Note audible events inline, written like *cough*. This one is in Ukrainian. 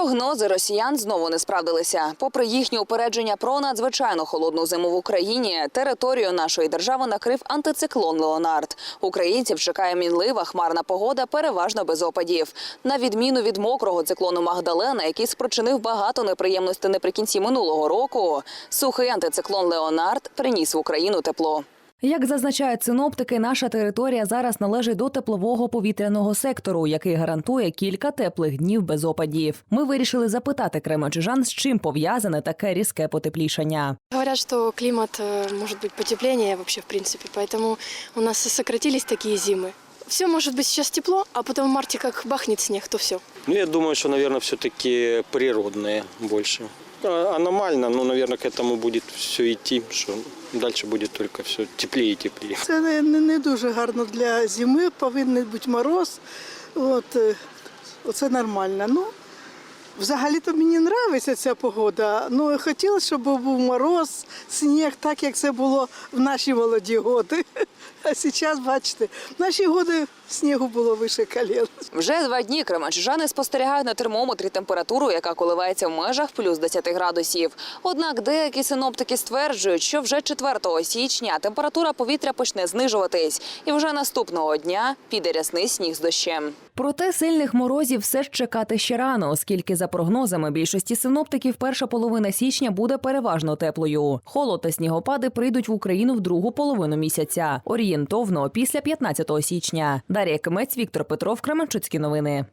Прогнози росіян знову не справдилися. Попри їхні упередження про надзвичайно холодну зиму в Україні, територію нашої держави накрив антициклон Леонард. Українців чекає мінлива хмарна погода, переважно без опадів. На відміну від мокрого циклону Магдалена, який спричинив багато неприємностей наприкінці минулого року, сухий антициклон Леонард приніс в Україну тепло. Як зазначають синоптики, наша територія зараз належить до теплового повітряного сектору, який гарантує кілька теплих днів без опадів. Ми вирішили запитати кремачужан, з чим пов'язане таке різке потеплішання. Говорят, что климат э, может быть потепление вообще в принципе, поэтому у нас и сократились такие зимы. Все может быть сейчас тепло, а потом в марте как бахнет снег, то все. Ну, я думаю, что, наверное, все-таки природные больше. Аномально, но, наверное, к этому будет все идти, что дальше будет только все теплее и теплее. Це не, не, не дуже гарно для зими, повинен бути мороз. От, е, оце нормально. Ну, взагалі-то мені подобається ця погода. Ну, хотілося, щоб був мороз, сніг, так як це було в наші молоді годи. *laughs* А зараз, бачите, в наші годи снігу було вище колін. Вже два дні кремачужани спостерігають на термометрі температуру, яка коливається в межах плюс 10 градусів. Однак деякі синоптики стверджують, що вже 4 січня температура повітря почне знижуватись, і вже наступного дня піде рясний сніг з дощем. Проте сильних морозів все ж чекати ще рано, оскільки за прогнозами більшості синоптиків перша половина січня буде переважно теплою. Холод та снігопади прийдуть в Україну в другу половину місяця, орієнтовно після 15 січня. Дар'я Кимець, Віктор Петров, Кременчуцькі новини.